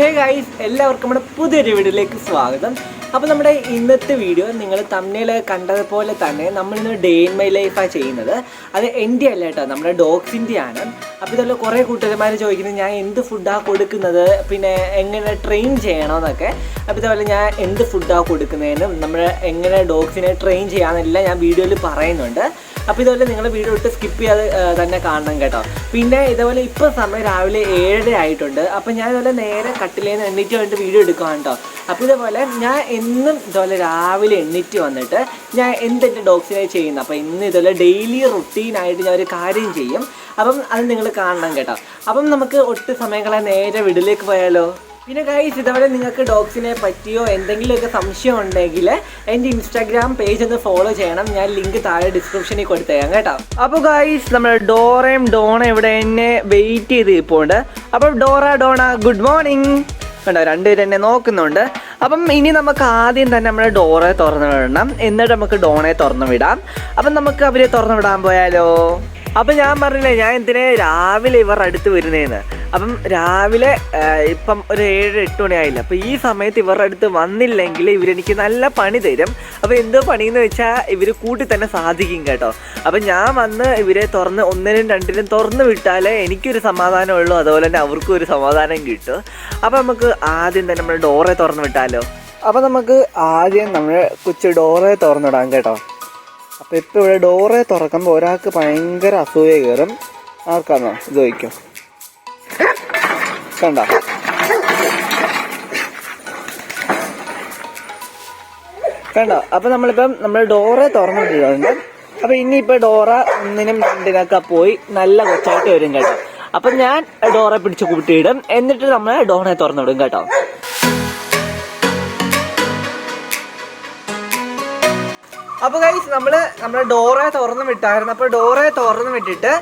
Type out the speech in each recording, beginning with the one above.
Hey guys എല്ലാവർക്കും നമ്മുടെ പുതിയൊരു വീഡിയോയിലേക്ക് സ്വാഗതം. അപ്പോൾ നമ്മുടെ ഇന്നത്തെ വീഡിയോ നിങ്ങൾ തമ്മിൽ കണ്ടതുപോലെ തന്നെ നമ്മളിന്ന് ഡേ ഇൻ മൈ ലൈഫാണ് ചെയ്യുന്നത്. അത് എന്റെ അല്ല കേട്ടോ നമ്മുടെ ഡോഗ്സിന്റെ ആണ്. അപ്പോൾ ഇതുപോലെ കുറേ കൂട്ടുകാരന്മാർ ചോദിക്കുന്നത് ഞാൻ എന്ത് ഫുഡാണ് കൊടുക്കുന്നത്? പിന്നെ എങ്ങനെ ട്രെയിൻ ചെയ്യണമെന്നൊക്കെ അപ്പോൾ ഇതുപോലെ ഞാൻ എന്ത് ഫുഡാണ് കൊടുക്കുന്നതിനും നമ്മൾ എങ്ങനെ ഡോഗ്സിനെ ട്രെയിൻ ചെയ്യാമെന്നെല്ലാം ഞാൻ വീഡിയോയിൽ പറയുന്നുണ്ട്. അപ്പോൾ ഇതുപോലെ നിങ്ങൾ വീഡിയോ ഇട്ട് സ്കിപ്പ് ചെയ്യാതെ തന്നെ കാണണം കേട്ടോ. പിന്നെ ഇതുപോലെ ഇപ്പോൾ സമയം രാവിലെ ഏഴര ആയിട്ടുണ്ട്. അപ്പോൾ ഞാൻ ഇതുപോലെ നേരെ കട്ടിലേന്ന് എണ്ണിറ്റ് വന്നിട്ട് വീഡിയോ എടുക്കുകയാണ് കേട്ടോ. അപ്പോൾ ഇതുപോലെ ഞാൻ എന്നും ഇതുപോലെ രാവിലെ എണ്ണീറ്റ് വന്നിട്ട് ഞാൻ എന്തെന്റെ ഡോഗ്സിനെ ചെയ്യുന്നത് അപ്പോൾ ഇന്ന് ഇതുപോലെ ഡെയിലി റുട്ടീനായിട്ട് ഞാൻ ഒരു കാര്യം ചെയ്യും. അപ്പം അത് നിങ്ങൾ കാണണം കേട്ടോ. അപ്പം നമുക്ക് ഒട്ടും സമയങ്ങളെ നേരെ വീട്ടിലേക്ക് പോയാലോ? പിന്നെ ഗൈസ് ഇതുവരെ നിങ്ങൾക്ക് ഡോഗ്സിനെ പറ്റിയോ എന്തെങ്കിലുമൊക്കെ സംശയം ഉണ്ടെങ്കിൽ എന്റെ ഇൻസ്റ്റാഗ്രാം പേജ് ഒന്ന് ഫോളോ ചെയ്യണം. ഞാൻ ലിങ്ക് താഴെ ഡിസ്ക്രിപ്ഷനിൽ കൊടുത്തേക്കാം കേട്ടോ. അപ്പോൾ ഗൈസ് നമ്മൾ ഡോറയും ഡോണ ഇവിടെ എന്നെ വെയിറ്റ് ചെയ്ത് ഇപ്പോണ്ട് അപ്പം ഡോറ ഡോണ ഗുഡ് മോർണിംഗ് കണ്ടോ രണ്ടുപേരും എന്നെ നോക്കുന്നുണ്ട്. അപ്പം ഇനി നമുക്ക് ആദ്യം തന്നെ നമ്മുടെ ഡോറെ തുറന്നു വിടണം. എന്നിട്ട് നമുക്ക് ഡോണയെ തുറന്നു വിടാം. അപ്പം നമുക്ക് അവരെ തുറന്നു വിടാൻ പോയാലോ? അപ്പം ഞാൻ പറഞ്ഞില്ലേ ഞാൻ എന്തിനാ രാവിലെ ഇവർ അടുത്ത് വരുന്നതെന്ന് അപ്പം രാവിലെ ഇപ്പം ഒരു ഏഴ് എട്ട് മണിയായില്ല? അപ്പം ഈ സമയത്ത് ഇവരുടെ അടുത്ത് വന്നില്ലെങ്കിൽ ഇവരെനിക്ക് നല്ല പണി തരും. അപ്പോൾ എന്തോ പണിയെന്ന് വെച്ചാൽ ഇവർ കൂട്ടി തന്നെ സാധിക്കും കേട്ടോ. അപ്പം ഞാൻ വന്ന് ഇവരെ തുറന്ന് ഒന്നിനും രണ്ടിനും തുറന്ന് വിട്ടാലേ എനിക്കൊരു സമാധാനമുള്ളൂ. അതുപോലെ തന്നെ അവർക്കും ഒരു സമാധാനം കിട്ടും. അപ്പം നമുക്ക് ആദ്യം തന്നെ നമ്മൾ ഡോറെ തുറന്ന് വിട്ടാലോ? അപ്പം നമുക്ക് ആദ്യം നമ്മൾ കൊച്ചു ഡോറെ തുറന്നിടാം കേട്ടോ. അപ്പോൾ ഇപ്പോൾ ഇവിടെ ഡോറെ തുറക്കുമ്പോൾ ഒരാൾക്ക് ഭയങ്കര അസൂയ കയറും. ആർക്കാണോ ചോദിക്കും കണ്ട. കണ്ടോ? അപ്പൊ നമ്മളിപ്പം നമ്മൾ ഡോറെ തുറന്നിട്ടുണ്ട് അപ്പൊ ഇനിയിപ്പൊ ഡോറ ഒന്നിനും രണ്ടിനൊക്കെ പോയി നല്ല കൊച്ചായിട്ട് വരും കേട്ടോ. അപ്പൊ ഞാൻ ഡോറെ പിടിച്ച് കൂട്ടിയിടും. എന്നിട്ട് നമ്മൾ ഡോറെ തുറന്നിടും കേട്ടോ. അപ്പോൾ കൈസ് നമ്മൾ നമ്മുടെ ഡോറെ തുറന്നു വിട്ടായിരുന്നു. അപ്പോൾ ഡോറെ തുറന്നു വിട്ടിട്ട്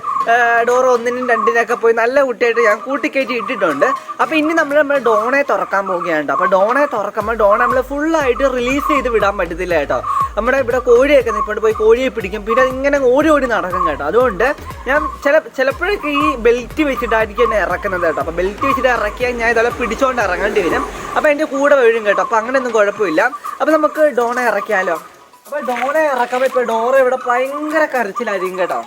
ഡോർ ഒന്നിനും രണ്ടിനൊക്കെ പോയി നല്ല കുട്ടിയായിട്ട് ഞാൻ കൂട്ടിക്കയറ്റി ഇട്ടിട്ടുണ്ട്. അപ്പോൾ ഇനി നമ്മൾ നമ്മൾ ഡോണെ തുറക്കാൻ പോവുകയാണ് അപ്പോൾ ഡോണെ തുറക്കുമ്പോൾ ഡോണെ നമ്മൾ ഫുള്ളായിട്ട് റിലീസ് ചെയ്ത് വിടാൻ പറ്റത്തില്ല കേട്ടോ നമ്മുടെ ഇവിടെ കോഴിയൊക്കെ നിൽപ്പുണ്ട് പോയി കോഴിയെ പിടിക്കും. പിന്നെ ഇങ്ങനെ ഓടി ഓടി നടക്കും കേട്ടോ. അതുകൊണ്ട് ഞാൻ ചില ചിലപ്പോഴൊക്കെ ഈ ബെൽറ്റ് വെച്ചിട്ടായിരിക്കും എന്നെ ഇറക്കുന്നത് കേട്ടോ അപ്പോൾ ബെൽറ്റ് വെച്ചിട്ട് ഇറക്കിയാൽ ഞാൻ ഇതെല്ലാം പിടിച്ചുകൊണ്ട് ഇറങ്ങേണ്ടി വരും. അപ്പോൾ എന്റെ കൂടെ വീഴും കേട്ടോ. അപ്പോൾ അങ്ങനെയൊന്നും കുഴപ്പമില്ല. അപ്പോൾ നമുക്ക് ഡോണെ ഇറക്കിയാലോ? അപ്പോൾ ഡോണെ ഇറക്കുമ്പോൾ ഇപ്പൊ ഡോറ ഇവിടെ ഭയങ്കര കരച്ചിലായിരിക്കും കേട്ടോ.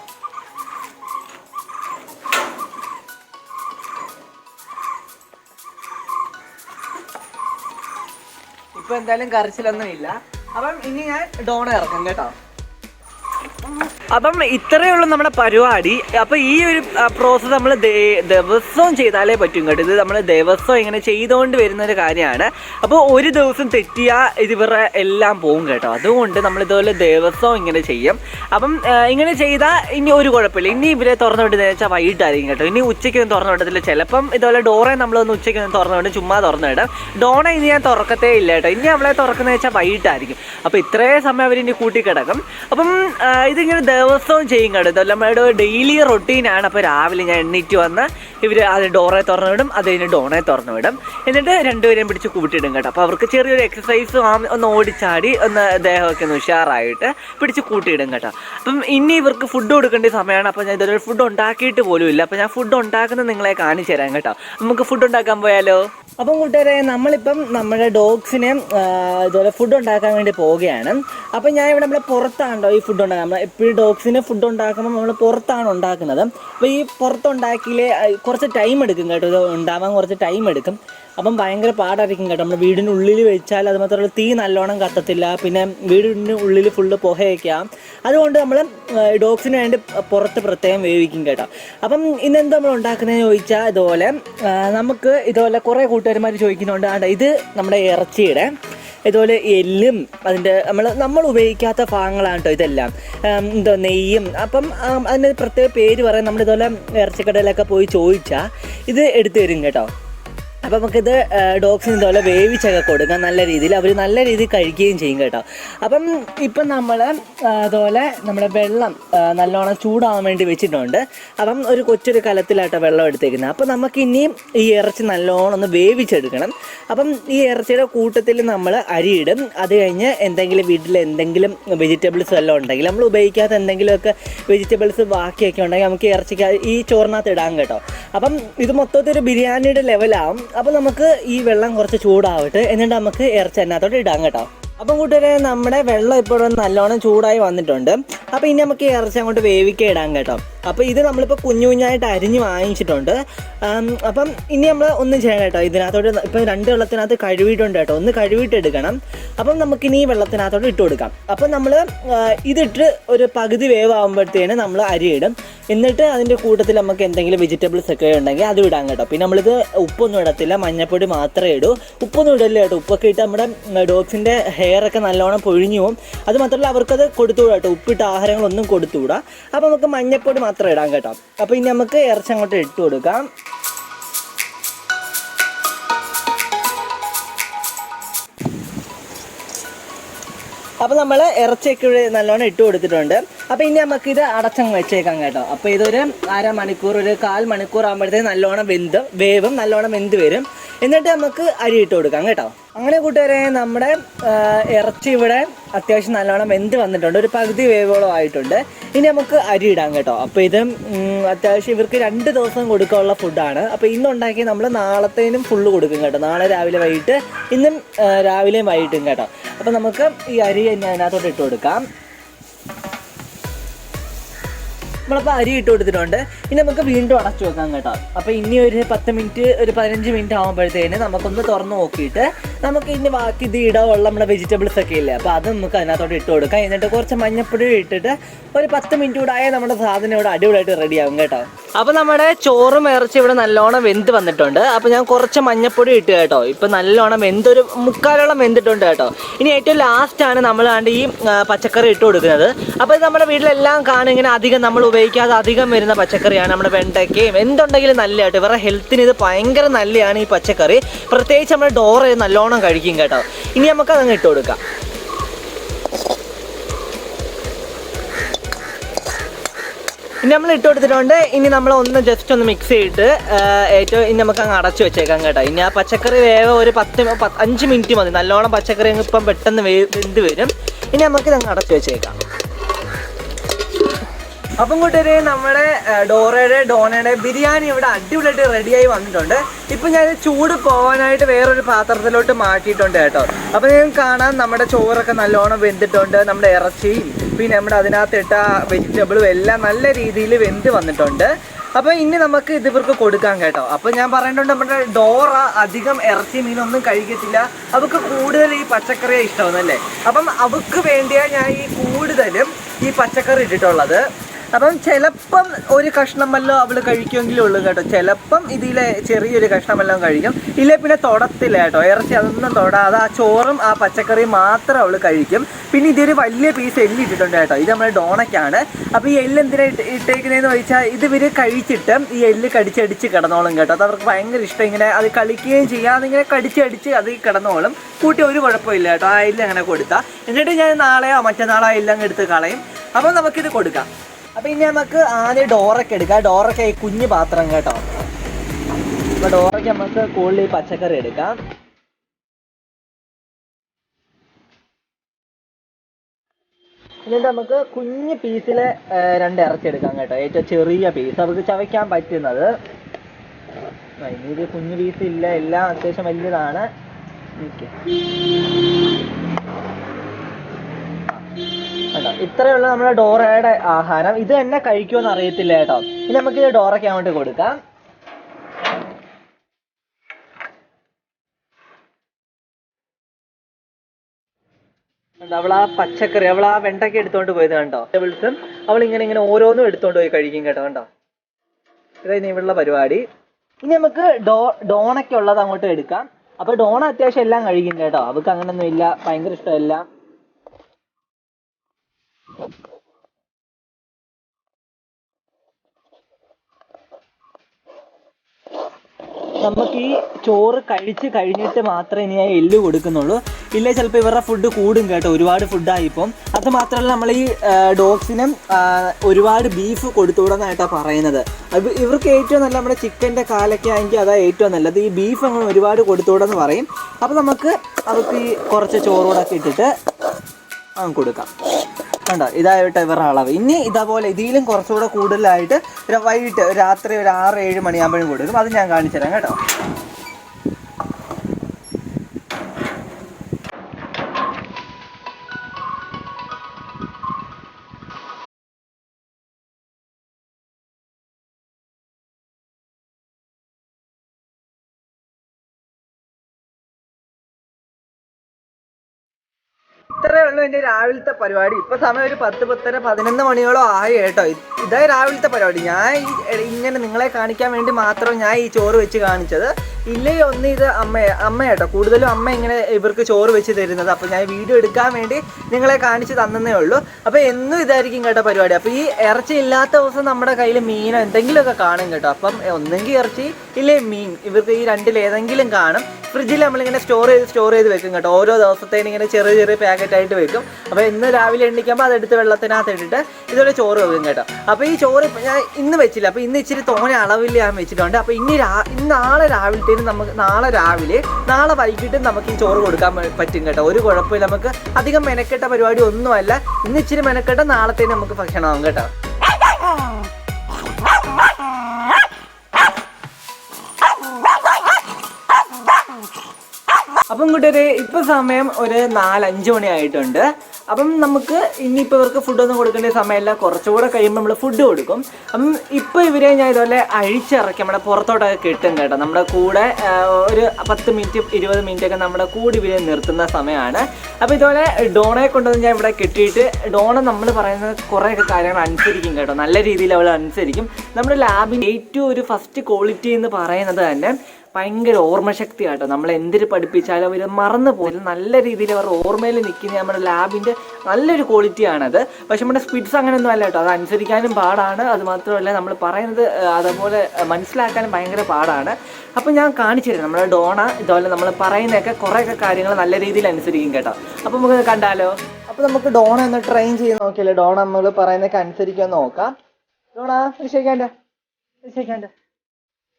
എന്തായാലും കരച്ചിലൊന്നും ഇല്ല അപ്പം ഇനി ഞാൻ ഡോണ ഇറക്കും കേട്ടോ. അപ്പം ഇത്രയേ ഉള്ളൂ നമ്മുടെ പരിപാടി. അപ്പം ഈ ഒരു പ്രോസസ്സ് നമ്മൾ ദിവസവും ചെയ്താലേ പറ്റും കേട്ടോ ഇത് നമ്മൾ ദിവസവും ഇങ്ങനെ ചെയ്തുകൊണ്ട് വരുന്ന ഒരു കാര്യമാണ്. അപ്പോൾ ഒരു ദിവസം തെറ്റിയാൽ ഇതിവരെ എല്ലാം പോകും കേട്ടോ. അതുകൊണ്ട് നമ്മൾ ഇതുപോലെ ദിവസവും ഇങ്ങനെ ചെയ്യും. അപ്പം ഇങ്ങനെ ചെയ്താൽ ഇനി ഒരു കുഴപ്പമില്ല. ഇനി ഇവരെ തുറന്നു വിട്ടതെന്ന് വെച്ചാൽ വൈകിട്ടായിരിക്കും കേട്ടോ. ഇനി ഉച്ചയ്ക്കൊന്നും തുറന്നു വിടത്തില്ല. ചിലപ്പം ഇതുപോലെ ഡോറെ നമ്മളൊന്ന് ഉച്ചയ്ക്കൊന്നും തുറന്നു വിടും ചുമ്മാ തുറന്നു വിടാം. ഡോണ ഇനി ഞാൻ തുറക്കത്തേ ഇല്ല കേട്ടോ. ഇനി നമ്മളെ തുറക്കുന്നത് വെച്ചാൽ വൈകിട്ടായിരിക്കും. അപ്പോൾ ഇത്രയും സമയം അവർ ഇനി കൂട്ടിക്കിടക്കും. അപ്പം ആ, ഇതിങ്ങനെ ദിവസവും ചെയ്യും കേട്ടോ ഇതെല്ലാം ഡെയിലി റൊട്ടീനാണ്. അപ്പോൾ രാവിലെ ഞാൻ എണ്ണീറ്റ് വന്ന് ഇവർ അത് ഡോറെ തുറന്നു വിടും അത് കഴിഞ്ഞ് ഡോണെ തുറന്നു വിടും. എന്നിട്ട് രണ്ടുപേരെയും പിടിച്ച് കൂട്ടിയിടും കേട്ടോ. അപ്പോൾ അവർക്ക് ചെറിയൊരു എക്സസൈസ് ഒന്ന് ഓടിച്ചാടി ഒന്ന് ദേഹമൊക്കെ ഒന്ന് ഉഷാറായിട്ട് പിടിച്ച് കൂട്ടിയിടും കേട്ടോ. അപ്പം ഇനി ഇവർക്ക് ഫുഡ് കൊടുക്കേണ്ട സമയമാണ്. അപ്പോൾ ഞാൻ ഇതൊരു ഫുഡ് ഉണ്ടാക്കിയിട്ട് പോലും ഇല്ല. അപ്പോൾ ഞാൻ ഫുഡ് ഉണ്ടാക്കുന്നത് നിങ്ങളെ കാണിച്ചു തരാം കേട്ടോ. നമുക്ക് ഫുഡ് ഉണ്ടാക്കാൻ പോയാലോ? അപ്പം കൂട്ടുകാരെ നമ്മളിപ്പം നമ്മുടെ ഡോഗ്സിനെ ഇതുപോലെ ഫുഡ് ഉണ്ടാക്കാൻ വേണ്ടി പോവുകയാണ്. അപ്പം ഞാൻ ഇവിടെ നമ്മളെ പുറത്താണല്ലോ ഈ ഫുഡ് ഉണ്ടാക്കുക നമ്മൾ എപ്പോഴും ഡോഗ്സിന് ഫുഡ് ഉണ്ടാക്കുമ്പോൾ നമ്മൾ പുറത്താണ് ഉണ്ടാക്കുന്നത്. അപ്പോൾ ഈ പുറത്തുണ്ടാക്കിയില്ലേ ആ, കുറച്ച് ടൈം എടുക്കും കേട്ടോ. ഇത് ഉണ്ടാവാൻ കുറച്ച് ടൈം എടുക്കും. അപ്പം ഭയങ്കര പാടായിരിക്കും കേട്ടോ. നമ്മൾ വീടിന്റെ ഉള്ളിൽ വെച്ചാൽ അത് മാത്രമല്ല തീ നല്ലോണം കത്തത്തില്ല. പിന്നെ വീടിന്റെ ഉള്ളിൽ ഫുള്ള് പുകയൊക്കെയാണ് അതുകൊണ്ട് നമ്മൾ ഡോഗ്സിന് വേണ്ടി പുറത്ത് പ്രത്യേകം വേവിക്കും കേട്ടോ. അപ്പം ഇന്നെന്താ നമ്മൾ ഉണ്ടാക്കുന്നതെന്ന് ചോദിച്ചാൽ ഇതുപോലെ നമുക്ക് ഇതുപോലെ കുറേ കൂട്ടുകാരന്മാർ ചോദിക്കുന്നുണ്ട്. ഇത് നമ്മുടെ ഇറച്ചിയുടെ ഇതുപോലെ എല്ലും അതിന്റെ നമ്മൾ നമ്മൾ ഉപയോഗിക്കാത്ത ഭാഗങ്ങളാണ് കേട്ടോ ഇതെല്ലാം. എന്തോ നെയ്യും. അപ്പം അതിന് പ്രത്യേക പേര് പറയാൻ നമ്മളിതുപോലെ ഇറച്ചിക്കടയിലൊക്കെ പോയി ചോദിച്ചാൽ ഇത് എടുത്തു തരും കേട്ടോ. അപ്പം നമുക്കിത് ഡോഗ്സിന് ഇതുപോലെ വേവിച്ചൊക്കെ കൊടുക്കാം നല്ല രീതിയിൽ. അവർ നല്ല രീതിയിൽ കഴിക്കുകയും ചെയ്യും കേട്ടോ. അപ്പം ഇപ്പം നമ്മൾ അതുപോലെ നമ്മുടെ വെള്ളം നല്ലോണം ചൂടാവാൻ വേണ്ടി വെച്ചിട്ടുണ്ട്. അപ്പം ഒരു കൊച്ചൊരു കലത്തിലാട്ടോ വെള്ളം എടുത്തേക്കുന്നത്. അപ്പം നമുക്ക് ഇനിയും ഈ ഇറച്ചി നല്ലോണം ഒന്ന് വേവിച്ചെടുക്കണം. അപ്പം ഈ ഇറച്ചിയുടെ കൂട്ടത്തിൽ നമ്മൾ അരിയിടും. അത് കഴിഞ്ഞ് എന്തെങ്കിലും വീട്ടിൽ എന്തെങ്കിലും വെജിറ്റബിൾസ് വല്ലതും ഉണ്ടെങ്കിൽ നമ്മൾ ഉപയോഗിക്കാത്ത എന്തെങ്കിലുമൊക്കെ വെജിറ്റബിൾസ് ബാക്കിയൊക്കെ ഉണ്ടെങ്കിൽ നമുക്ക് ഇറച്ചിക്ക് ഈ ചോറിനകത്ത് ഇടാം കേട്ടോ. അപ്പം ഇത് മൊത്തത്തിൽ ഒരു ബിരിയാണിയുടെ ലെവലാവും അപ്പം നമുക്ക് ഈ വെള്ളം കുറച്ച് ചൂടാവട്ടെ. എന്നിട്ട് നമുക്ക് ഇറച്ചി അതിനകത്തോട്ട് ഇടാം കേട്ടോ. അപ്പം കൂട്ടുകാരെ നമ്മുടെ വെള്ളം ഇപ്പോൾ നല്ലോണം ചൂടായി വന്നിട്ടുണ്ട്. അപ്പം ഇനി നമുക്ക് ഇറച്ചി അങ്ങോട്ട് വേവിക്ക ഇടാം കേട്ടോ. അപ്പോൾ ഇത് നമ്മളിപ്പോൾ കുഞ്ഞു കുഞ്ഞായിട്ട് അരിഞ്ഞ് വാങ്ങിച്ചിട്ടുണ്ട്. അപ്പം ഇനി നമ്മൾ ഒന്നും ചെയ്യണം കേട്ടോ ഇതിനകത്തോട്ട്. ഇപ്പം രണ്ട് വെള്ളത്തിനകത്ത് കഴുകിയിട്ടുണ്ട് കേട്ടോ. ഒന്ന് കഴുകിയിട്ട് എടുക്കണം. അപ്പം നമുക്കിനി ഈ വെള്ളത്തിനകത്തോട്ട് ഇട്ട് കൊടുക്കാം. അപ്പം നമ്മൾ ഇതിട്ട് ഒരു പകുതി വേവാകുമ്പോഴത്തേന് നമ്മൾ അരി ഇടും എന്നിട്ട് അതിന്റെ കൂട്ടത്തിൽ നമുക്ക് എന്തെങ്കിലും വെജിറ്റബിൾസ് ഒക്കെ ഉണ്ടെങ്കിൽ അത് ഇടാം കേട്ടോ. പിന്നെ നമ്മളിത് ഉപ്പൊന്നും ഇടത്തില്ല. മഞ്ഞപ്പൊടി മാത്രമേ ഇടൂ. ഉപ്പൊന്നും ഇടില്ല കേട്ടോ. ഉപ്പൊക്കെ ഇട്ട് നമ്മുടെ ഡോഗ്സിന്റെ ഹെയർ ഒക്കെ നല്ലോണം പൊഴിഞ്ഞു പോകും അത് മാത്രമല്ല അവർക്കത് കൊടുത്തുകൂടാ കേട്ടോ. ഉപ്പിട്ട ആഹാരങ്ങളൊന്നും കൊടുത്തുകൂടാ അപ്പോൾ നമുക്ക് മഞ്ഞപ്പൊടി മാത്രം ഇടാം കേട്ടോ. അപ്പോൾ ഇനി നമുക്ക് ഇറച്ചി അങ്ങോട്ട് ഇട്ട് കൊടുക്കാം. അപ്പോൾ നമ്മൾ ഇറച്ചിയൊക്കെ നല്ലോണം ഇട്ട് കൊടുത്തിട്ടുണ്ട്. അപ്പോൾ ഇനി നമുക്ക് ഇത് അടച്ചങ്ങ് വെച്ചേക്കാം കേട്ടോ. അപ്പോൾ ഇതൊരു അര മണിക്കൂർ ഒരു കാൽ മണിക്കൂർ ആകുമ്പോഴത്തേക്ക് നല്ലോണം വെന്ത് വേവും നല്ലോണം വെന്ത് വരും. എന്നിട്ട് നമുക്ക് അരി ഇട്ട് കൊടുക്കാം കേട്ടോ. അങ്ങനെ കൂട്ടുകാരെ നമ്മുടെ ഇറച്ചി ഇവിടെ അത്യാവശ്യം നല്ലോണം വെന്ത് വന്നിട്ടുണ്ട്. ഒരു പകുതി വേവോളം ആയിട്ടുണ്ട്. ഇനി നമുക്ക് അരി ഇടാം കേട്ടോ. അപ്പോൾ ഇത് അത്യാവശ്യം ഇവർക്ക് രണ്ട് ദിവസം കൊടുക്കാനുള്ള ഫുഡാണ് അപ്പോൾ ഇന്നുണ്ടാക്കി നമ്മൾ നാളത്തേനും ഫുള്ള് കൊടുക്കും കേട്ടോ. നാളെ രാവിലെ വൈകിട്ട് ഇന്നും രാവിലെയും വൈകിട്ടും കേട്ടോ. അപ്പോൾ നമുക്ക് ഈ അരി അതിനകത്തോട്ട് ഇട്ട് കൊടുക്കാം. നമ്മളിപ്പോൾ അരി ഇട്ട് കൊടുത്തിട്ടുണ്ട്. ഇനി നമുക്ക് വീണ്ടും അടച്ചു വെക്കാം കേട്ടോ. അപ്പോൾ ഇനി ഒരു പത്ത് മിനിറ്റ് ഒരു പതിനഞ്ച് മിനിറ്റ് ആകുമ്പോഴത്തേന് നമുക്കൊന്ന് തുറന്ന് നോക്കിയിട്ട് നമുക്ക് ഇനി ബാക്കി ഇത് ഇടവുള്ള നമ്മുടെ വെജിറ്റബിൾസ് ഒക്കെ ഇല്ലേ അപ്പോൾ അത് നമുക്ക് അതിനകത്തോട്ട് ഇട്ട് കൊടുക്കാം. എന്നിട്ട് കുറച്ച് മഞ്ഞപ്പൊടി ഇട്ടിട്ട് ഒരു പത്ത് മിനിറ്റ് കൂടെ ആയാൽ നമ്മുടെ സാധനം ഇവിടെ അടിപൊളിയായിട്ട് റെഡി ആകും കേട്ടോ. അപ്പോൾ നമ്മുടെ ചോറും ഇറച്ചി ഇവിടെ നല്ലോണം വെന്ത് വന്നിട്ടുണ്ട്. അപ്പോൾ ഞാൻ കുറച്ച് മഞ്ഞപ്പൊടി ഇട്ട് കേട്ടോ. ഇപ്പോൾ നല്ലോണം വെന്തൊരു മുക്കാലോളം വെന്തിട്ടുണ്ട് കേട്ടോ. ഇനി ഏറ്റവും ലാസ്റ്റാണ് നമ്മളാണ്ട് ഈ പച്ചക്കറി ഇട്ട് കൊടുക്കുന്നത്. അപ്പോൾ ഇത് നമ്മുടെ വീട്ടിലെല്ലാം കാണും ഇങ്ങനെ അധികം നമ്മൾ ഉപയോഗിക്കാതെ അധികം വരുന്ന പച്ചക്കറിയാണ് നമ്മുടെ വെണ്ടയ്ക്കയും. എന്തുണ്ടെങ്കിലും നല്ലതായിട്ട്. ഇവരുടെ ഹെൽത്തിന് ഇത് ഭയങ്കര നല്ലതാണ് ഈ പച്ചക്കറി. പ്രത്യേകിച്ച് നമ്മുടെ ഡോറ നല്ലോണം കഴിക്കും കേട്ടോ. ഇനി നമുക്ക് അതങ്ങ് ഇട്ട് കൊടുക്കാം. ഇനി നമ്മൾ ഇട്ട് കൊടുത്തിട്ടുണ്ട്. ഇനി നമ്മൾ ഒന്ന് ജസ്റ്റ് ഒന്ന് മിക്സ് ചെയ്തിട്ട് ഏറ്റവും ഇനി നമുക്ക് അങ്ങ് അടച്ചു വെച്ചേക്കാം കേട്ടോ. ഇനി ആ പച്ചക്കറി വേവ ഒരു പത്ത് അഞ്ച് മിനിറ്റ് മതി. നല്ലോണം പച്ചക്കറി ഇപ്പം പെട്ടെന്ന് വേ വരും. ഇനി നമുക്ക് ഇതങ്ങ് അടച്ചു വെച്ചേക്കാം. അപ്പം കൂട്ടരെ നമ്മുടെ ഡോറയുടെ ഡോണയുടെ ബിരിയാണി ഇവിടെ അടിപൊളിയായിട്ട് റെഡിയായി വന്നിട്ടുണ്ട്. ഇപ്പൊ ഞാൻ ചൂട് പോകാനായിട്ട് വേറൊരു പാത്രത്തിലോട്ട് മാറ്റിയിട്ടുണ്ട് കേട്ടോ. അപ്പൊ നിങ്ങൾക്ക് കാണാം നമ്മുടെ ചോറൊക്കെ നല്ലോണം വെന്തിട്ടുണ്ട്. നമ്മുടെ ഇറച്ചിയും പിന്നെ നമ്മുടെ അതിനകത്ത് ഇട്ട വെജിറ്റബിളും എല്ലാം നല്ല രീതിയിൽ വെന്ത് വന്നിട്ടുണ്ട്. അപ്പൊ ഇനി നമുക്ക് ഇതിവർക്ക് കൊടുക്കാം കേട്ടോ. അപ്പൊ ഞാൻ പറയേണ്ടത് നമ്മുടെ ഡോറ അധികം ഇറച്ചി മീനൊന്നും കഴിക്കത്തില്ല. അവർക്ക് കൂടുതൽ ഈ പച്ചക്കറിയാണ് അല്ലേ. അപ്പം അവർക്ക് വേണ്ടിയാണ് ഞാൻ ഈ കൂടുതലും ഈ പച്ചക്കറി ഇട്ടിട്ടുള്ളത്. അപ്പം ചിലപ്പം ഒരു കഷ്ണം വല്ലതും അവൾ കഴിക്കുമെങ്കിലും ഉള്ളൂ കേട്ടോ. ചിലപ്പം ഇതിലെ ചെറിയൊരു കഷ്ണം വല്ലതും കഴിക്കും. ഇല്ലേ പിന്നെ തൊടത്തില്ല കേട്ടോ. ഇറച്ചി അതൊന്നും തൊടാതെ ആ ചോറും ആ പച്ചക്കറിയും മാത്രം അവൾ കഴിക്കും. പിന്നെ ഇതൊരു വലിയ പീസ് എല്ല് ഇട്ടിട്ടുണ്ട് കേട്ടോ. ഇത് നമ്മുടെ ഡോണയ്ക്കാണ്. അപ്പോൾ ഈ എല്ല് എന്തിനാ ഇട്ട് ഇട്ടേക്കുന്നതെന്ന് ചോദിച്ചാൽ ഇത് ഇവർ കഴിച്ചിട്ട് ഈ എല്ല് കടിച്ചടിച്ച് കിടന്നോളും കേട്ടോ. അത് അവർക്ക് ഭയങ്കര ഇഷ്ടം. ഇങ്ങനെ അത് കളിക്കുകയും ചെയ്യാതെ ഇങ്ങനെ കടിച്ചടിച്ച് അത് കിടന്നോളും. കൂട്ടി ഒരു കുഴപ്പമില്ല കേട്ടോ. ആ എല്ല് അങ്ങനെ കൊടുത്താൽ എന്നിട്ട് ഞാൻ നാളെയോ മറ്റന്നാളോ എല്ലാം എടുത്ത് കളയും. അപ്പോൾ നമുക്കിത് കൊടുക്കാം. അപ്പോൾ ഇനി നമുക്ക് ആദ്യം ഡോറൊക്കെ എടുക്കാം. ഡോറൊക്കെ ഈ കുഞ്ഞു പാത്രം കേട്ടോ. അപ്പൊ ഡോറയ്ക്ക് നമുക്ക് കൂടുതൽ പച്ചക്കറി എടുക്കാം. എന്നിട്ട് നമുക്ക് കുഞ്ഞു പീസിലെ രണ്ട് ഇറച്ചി എടുക്കാം കേട്ടോ. ഏറ്റവും ചെറിയ പീസ്. നമുക്ക് ചവയ്ക്കാൻ പറ്റുന്നത്. ഇനി ഇത് കുഞ്ഞു പീസ് ഇല്ല. എല്ലാം അത്യാവശ്യം വലിയതാണ് ഓക്കെ. ഇത്രയുള്ള നമ്മുടെ ഡോറയുടെ ആഹാരം. ഇത് തന്നെ കഴിക്കുമെന്ന് അറിയത്തില്ല കേട്ടോ. ഇനി നമുക്ക് ഇത് ഡോറയ്ക്ക് അങ്ങോട്ട് കൊടുക്കാം. അവൾ ആ പച്ചക്കറി അവൾ ആ വെണ്ടയ്ക്ക എടുത്തോണ്ട് പോയത് കണ്ടോ? വെജിറ്റബിൾസും അവൾ ഇങ്ങനെ ഇങ്ങനെ ഓരോന്നും എടുത്തോണ്ട് പോയി കഴിക്കും കേട്ടോ കണ്ടോ? ഇതായിരുന്നു ഇവിടെ പരിപാടി. ഇനി നമുക്ക് ഡോ ഡോണയ്ക്കുള്ളത് അങ്ങോട്ട് എടുക്കാം. അപ്പൊ ഡോണ അത്യാവശ്യം എല്ലാം കഴിക്കും കേട്ടോ. അവൾക്ക് അങ്ങനൊന്നും ഇല്ല. ഭയങ്കര ഇഷ്ടമല്ല. നമുക്ക് ഈ ചോറ് കഴിച്ച് കഴിഞ്ഞിട്ട് മാത്രമേ ഇനി ആ എല്ല് കൊടുക്കുന്നുള്ളൂ. ഇല്ലേ ചിലപ്പോൾ ഇവരുടെ ഫുഡ് കൂടും കേട്ടോ. ഒരുപാട് ഫുഡായി ഇപ്പം. അത് മാത്രമല്ല നമ്മൾ ഈ ഡോഗ്സിനും ഒരുപാട് ബീഫ് കൊടുത്തുവിടുന്നതായിട്ടാണ് പറയുന്നത്. അത് ഇവർക്ക് ഏറ്റവും നല്ല നമ്മുടെ ചിക്കന്റെ കാലൊക്കെ ആണെങ്കിൽ അതാ ഏറ്റവും നല്ലത്. ഈ ബീഫ് അങ്ങനെ ഒരുപാട് കൊടുത്തുവിടെന്ന് പറയും. അപ്പോൾ നമുക്ക് അവർക്ക് ഈ കുറച്ച് ചോറൂടൊക്കെ ഇട്ടിട്ട് കൊടുക്കാം. കണ്ടോ? ഇതായിട്ട് ഇവരുടെ അളവ്. ഇനി ഇതേപോലെ ഇതിലും കുറച്ചുകൂടെ കൂടുതലായിട്ട് ഒരു വൈകിട്ട് രാത്രി ഒരു ആറ് ഏഴ് മണിയാകുമ്പോഴും കൊടുക്കും അത് ഞാൻ കാണിച്ചു തരാം കേട്ടോ. ഉള്ളൂ എന്റെ രാവിലത്തെ പരിപാടി. ഇപ്പൊ സമയം ഒരു പത്ത് പത്തര പതിനൊന്ന് മണിയോളം ആയി കേട്ടോ. ഇതായി ഇതാ രാവിലത്തെ പരിപാടി. ഞാൻ ഇങ്ങനെ നിങ്ങളെ കാണിക്കാൻ വേണ്ടി മാത്രം ഞാൻ ഈ ചോറ് വെച്ച് കാണിച്ചത്. ഇല്ലേ ഒന്ന് ഇത് അമ്മ അമ്മ കേട്ടോ. കൂടുതലും അമ്മ ഇങ്ങനെ ഇവർക്ക് ചോറ് വെച്ച് തരുന്നത്. അപ്പോൾ ഞാൻ വീഡിയോ എടുക്കാൻ വേണ്ടി നിങ്ങളെ കാണിച്ച് തന്നേ ഉള്ളൂ. അപ്പോൾ എന്നും ഇതായിരിക്കും കേട്ടോ പരിപാടി. അപ്പോൾ ഈ ഇറച്ചി ഇല്ലാത്ത ദിവസം നമ്മുടെ കയ്യിൽ മീനോ എന്തെങ്കിലുമൊക്കെ കാണും കേട്ടോ. അപ്പം ഒന്നെങ്കിൽ ഇറച്ചി ഇല്ലേ മീൻ. ഇവർക്ക് ഈ രണ്ടിൽ ഏതെങ്കിലും കാണും. ഫ്രിഡ്ജിൽ നമ്മളിങ്ങനെ സ്റ്റോർ ചെയ്ത് സ്റ്റോർ ചെയ്ത് വെക്കും കേട്ടോ. ഓരോ ദിവസത്തേനും ഇങ്ങനെ ചെറിയ ചെറിയ പാക്കറ്റ് ആയിട്ട് വെക്കും. അപ്പോൾ ഇന്ന് രാവിലെ എണ്ണിക്കുമ്പോൾ അതെടുത്ത് വെള്ളത്തിനകത്ത് ഇട്ടിട്ട് ഇതുപോലെ ചോറ് വെക്കും കേട്ടോ. അപ്പോൾ ഈ ചോറ് ഞാൻ ഇന്ന് വെച്ചില്ല. അപ്പോൾ ഇന്ന് ഇച്ചിരി തോനെ അളവിൽ ഞാൻ വെച്ചിട്ടുണ്ട്. അപ്പോൾ ഇനി രാ നാളെ രാവിലത്തേനും നമുക്ക് നാളെ രാവിലെ നാളെ വൈകിട്ടും നമുക്ക് ഈ ചോറ് കൊടുക്കാൻ പറ്റും കേട്ടോ. ഒരു കുഴപ്പമില്ല. നമുക്ക് അധികം മെനക്കെട്ട പരിപാടി ഒന്നുമല്ല. ഇന്ന് ഇച്ചിരി മെനക്കെട്ട നാളത്തേന് നമുക്ക് ഭക്ഷണമാകും കേട്ടോ. അപ്പം ഇങ്ങോട്ടൊരു ഇപ്പം സമയം ഒരു നാലഞ്ച് മണി ആയിട്ടുണ്ട് അപ്പം നമുക്ക് ഇനിയിപ്പോൾ ഇവർക്ക് ഫുഡൊന്നും കൊടുക്കേണ്ട സമയമില്ല. കുറച്ചുകൂടെ കഴിയുമ്പോൾ നമ്മൾ ഫുഡ് കൊടുക്കും. അപ്പം ഇപ്പോൾ ഇവരെ ഞാൻ ഇതുപോലെ അഴിച്ചിറക്കി നമ്മുടെ പുറത്തോട്ടൊക്കെ കിട്ടും കേട്ടോ. നമ്മുടെ കൂടെ ഒരു പത്ത് മിനിറ്റ് ഇരുപത് മിനിറ്റ് ഒക്കെ നമ്മുടെ കൂടെ ഇവരെ നിർത്തുന്ന സമയമാണ്. അപ്പോൾ ഇതുപോലെ ഡോണയെ കൊണ്ടുവന്ന് ഞാൻ ഇവിടെ കെട്ടിയിട്ട് ഡോണ നമ്മൾ പറയുന്ന കുറേയൊക്കെ കാര്യങ്ങൾ അനുസരിക്കും കേട്ടോ. നല്ല രീതിയിൽ അവൾ അനുസരിക്കും. നമ്മുടെ ലാബിന്റെ ഏറ്റവും ഒരു ഫസ്റ്റ് ക്വാളിറ്റി എന്ന് പറയുന്നത് തന്നെ ഭയങ്കര ഓർമ്മശക്തി കേട്ടോ നമ്മൾ എന്തിന് പഠിപ്പിച്ചാലും അവർ മറന്നു പോലും നല്ല രീതിയിൽ അവർ ഓർമ്മയിൽ നിൽക്കുന്ന നമ്മുടെ ലാബിന്റെ നല്ലൊരു ക്വാളിറ്റിയാണത് പക്ഷെ നമ്മുടെ സ്പിഡ്സ് അങ്ങനെയൊന്നും അല്ല കേട്ടോ. അത് അനുസരിക്കാനും പാടാണ്. അത് മാത്രമല്ല നമ്മൾ പറയുന്നത് അതേപോലെ മനസ്സിലാക്കാനും ഭയങ്കര പാടാണ്. അപ്പോൾ ഞാൻ കാണിച്ചു തരാം. നമ്മുടെ ഡോണ ഇതുപോലെ നമ്മൾ പറയുന്നതൊക്കെ കുറേയൊക്കെ കാര്യങ്ങൾ നല്ല രീതിയിൽ അനുസരിക്കും കേട്ടോ. അപ്പോൾ നമുക്ക് കണ്ടാലോ? അപ്പോൾ നമുക്ക് ഡോണ ഒന്ന് ട്രെയിൻ ചെയ്ത് നോക്കിയല്ലേ ഡോണ നമ്മൾ പറയുന്നതൊക്കെ അനുസരിക്കാൻ നോക്കാം. ഡോണ ശരിക്കാണ്ട ശരിക്കാണ്ട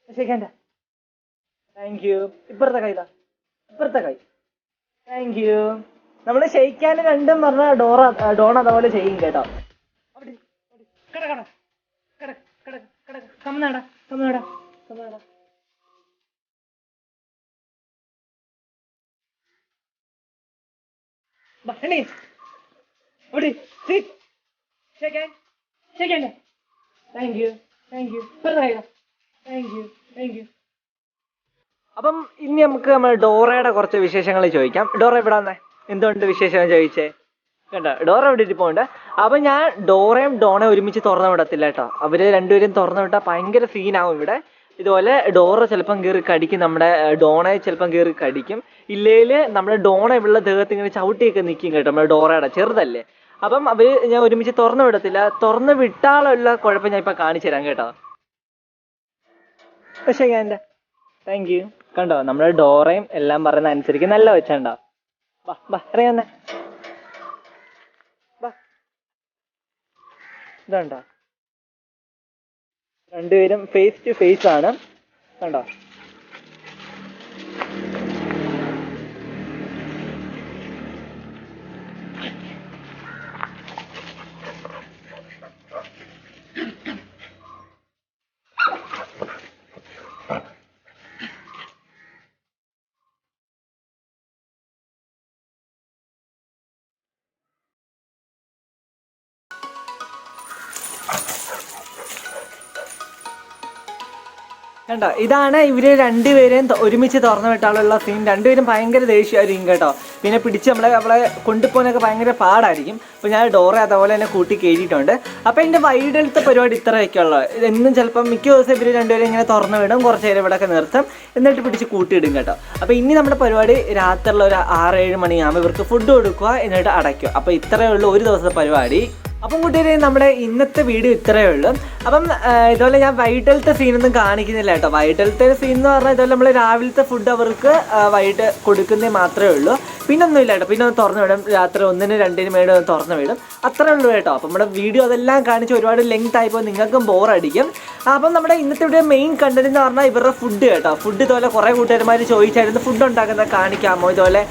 ശരിക്കാണ്ട താങ്ക് യു ഇപ്പുറത്തെ കൈതാ ഇപ്പുറത്തെ കൈ. താങ്ക് യു നമ്മൾ ഷെയ്ക്കാൻ രണ്ടും പറഞ്ഞ ഡോറ ഡോൺ അതുപോലെ ചെയ്യും കേട്ടോ. Thank you thank you thank you thank you അപ്പം ഇനി നമുക്ക് നമ്മൾ ഡോറയുടെ കുറച്ച് വിശേഷങ്ങൾ ചോദിക്കാം. ഡോറ എവിടാന്നേ എന്തുകൊണ്ട് വിശേഷം ചോദിച്ചേ? കണ്ടോ? ഡോറ ഇവിടെ ഇരിപ്പുണ്ട്? അപ്പൊ ഞാൻ ഡോറയും ഡോണെ ഒരുമിച്ച് തുറന്നു വിടത്തില്ല കേട്ടോ. അവർ രണ്ടുപേരും തുറന്നു വിട്ടാൽ ഭയങ്കര സീനാവും ഇവിടെ. ഇതുപോലെ ഡോറ ചിലപ്പം കയറി കടിക്കും നമ്മുടെ ഡോണയെ ചിലപ്പം കയറി കടിക്കും. ഇല്ലേൽ നമ്മുടെ ഡോണ ഉള്ള ദേഹത്ത് ഇങ്ങനെ ചവിട്ടിയൊക്കെ നിൽക്കും കേട്ടോ നമ്മുടെ ഡോറയുടെ ചെറുതല്ലേ. അപ്പം അവർ ഞാൻ ഒരുമിച്ച് തുറന്നു വിടത്തില്ല. തുറന്നു വിട്ടാലുള്ള കുഴപ്പം ഞാൻ ഇപ്പൊ കാണിച്ചു തരാം കേട്ടോ. പക്ഷേ ഞാൻ താങ്ക് യു കണ്ടോ നമ്മുടെ ഡോറയും എല്ലാം പറയുന്ന അനുസരിച്ച് നല്ല വെച്ചണ്ടോ? ബാ ബാ രണ്ടുപേരും ഫേസ് ടു ഫേസ് ആണ്. കണ്ടോ? കണ്ടോ? ഇതാണ് ഇവർ രണ്ടുപേരെയും ഒരുമിച്ച് തുറന്നു വിട്ടാലുള്ള സീൻ രണ്ടുപേരും ഭയങ്കര ദേഷ്യമായിരിക്കും കേട്ടോ. പിന്നെ പിടിച്ച് നമ്മളെ അവളെ കൊണ്ടുപോകാനൊക്കെ ഭയങ്കര പാടായിരിക്കും. അപ്പോൾ ഞാൻ ഡോറ അതേപോലെ തന്നെ കൂട്ടി കയറ്റിയിട്ടുണ്ട് അപ്പോൾ എന്റെ വൈഡലത്തെ പരിപാടി ഇത്രയൊക്കെ ഉള്ളത് എന്നും ചിലപ്പം മിക്ക ദിവസം ഇവർ രണ്ടുപേരും ഇങ്ങനെ തുറന്നു വിടും. കുറച്ച് നേരം ഇവിടെയൊക്കെ നിർത്തും. എന്നിട്ട് പിടിച്ച് കൂട്ടിയിടും കേട്ടോ. അപ്പോൾ ഇനി നമ്മുടെ പരിപാടി രാത്രിയുള്ള ഒരു ആറ് ഏഴ് മണിയാകുമ്പോൾ ഇവർക്ക് ഫുഡ് കൊടുക്കുക എന്നിട്ട് അടയ്ക്കുക. അപ്പോൾ ഇത്രയേ ഉള്ളൂ ഒരു ദിവസത്തെ പരിപാടി. അപ്പം കൂട്ടുകാരെ നമ്മുടെ ഇന്നത്തെ വീഡിയോ ഇത്രയേ ഉള്ളൂ. അപ്പം ഇതുപോലെ ഞാൻ വൈകിട്ടത്തെ സീനൊന്നും കാണിക്കുന്നില്ല കേട്ടോ. വൈകിട്ടത്തെ സീൻ എന്ന് പറഞ്ഞാൽ ഇതുപോലെ നമ്മൾ രാവിലത്തെ ഫുഡ് അവർക്ക് വൈകിട്ട് കൊടുക്കുന്നേ മാത്രമേ ഉള്ളൂ. പിന്നെ ഒന്നുമില്ല കേട്ടോ. പിന്നെ ഒന്ന് തുറന്നു വിടും. രാത്രി ഒന്നിന് രണ്ടിന് മേടും ഒന്ന് തുറന്നു വിടും. അത്രേ ഉള്ളൂ കേട്ടോ. അപ്പം നമ്മുടെ വീഡിയോ അതെല്ലാം കാണിച്ച് ഒരുപാട് ലെങ്ത് ആയിപ്പോൾ നിങ്ങൾക്കും ബോറടിക്കും അപ്പം നമ്മുടെ ഇന്നത്തെ വീഡിയോ മെയിൻ കണ്ടന്റ് എന്ന് പറഞ്ഞാൽ ഇവരുടെ ഫുഡ് കേട്ടോ. ഫുഡ് ഇതുപോലെ കുറേ കൂട്ടുകാരന്മാർ ചോദിച്ചായിരുന്നു. ഫുഡ് ഉണ്ടാക്കുന്നത് കാണിക്കാമോ? ഇതുപോലെ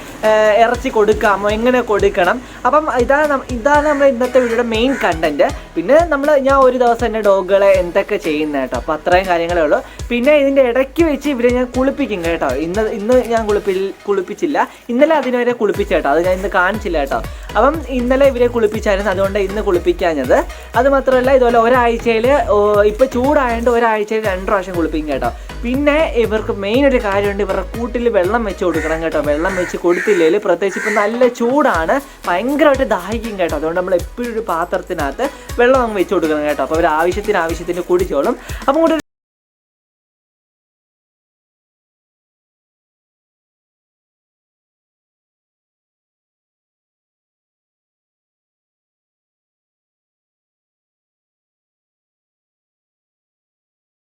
ഇറച്ചി കൊടുക്കാമോ? എങ്ങനെ കൊടുക്കണം? അപ്പം ഇതാണ് ഇതാണ് നമ്മുടെ ഇന്നത്തെ വീഡിയോയുടെ മെയിൻ കണ്ടന്റ് പിന്നെ നമ്മൾ ഞാൻ ഒരു ദിവസം എന്റെ ഡോഗുകളെ എന്തൊക്കെ ചെയ്യുന്ന കേട്ടോ അപ്പം അത്രയും കാര്യങ്ങളേ ഉള്ളൂ. പിന്നെ ഇതിന്റെ ഇടയ്ക്ക് വെച്ച് ഇവരെ ഞാൻ കുളിപ്പിക്കും കേട്ടോ. ഇന്ന് ഇന്ന് ഞാൻ കുളിപ്പി കുളിപ്പിച്ചില്ല. ഇന്നലെ അതിനുവരെ കുളിപ്പിച്ച കേട്ടോ. അത് ഞാൻ ഇന്ന് കാണിച്ചില്ല കേട്ടോ. അപ്പം ഇന്നലെ ഇവരെ കുളിപ്പിച്ചായിരുന്നു. അതുകൊണ്ട് ഇന്ന് കുളിപ്പിക്കാഞ്ഞത്. അത് മാത്രമല്ല ഇതുപോലെ ഒരാഴ്ചയിൽ ഇപ്പോൾ ചൂടായതുകൊണ്ട് ഒരാഴ്ചയിൽ രണ്ട് പ്രാവശ്യം കുളിപ്പിക്കും കേട്ടോ. പിന്നെ ഇവർക്ക് മെയിൻ ഒരു കാര്യമുണ്ട്. ഇവരുടെ കൂട്ടിൽ വെള്ളം വെച്ച് കൊടുക്കണം കേട്ടോ. വെള്ളം വെച്ച് കൊടുത്തില്ലെങ്കിൽ പ്രത്യേകിച്ച് ഇപ്പം നല്ല ചൂടാണ്. ഭയങ്കരമായിട്ട് ദാഹിക്കും കേട്ടോ. അതുകൊണ്ട് നമ്മൾ എപ്പോഴും ഒരു പാത്രത്തിനകത്ത് വെള്ളം അങ്ങ് വെച്ച് കൊടുക്കണം കേട്ടോ. അപ്പോൾ അവർ ആവശ്യത്തിന് ആവശ്യത്തിന് കുടിച്ചോളും. അപ്പോൾ ഒരു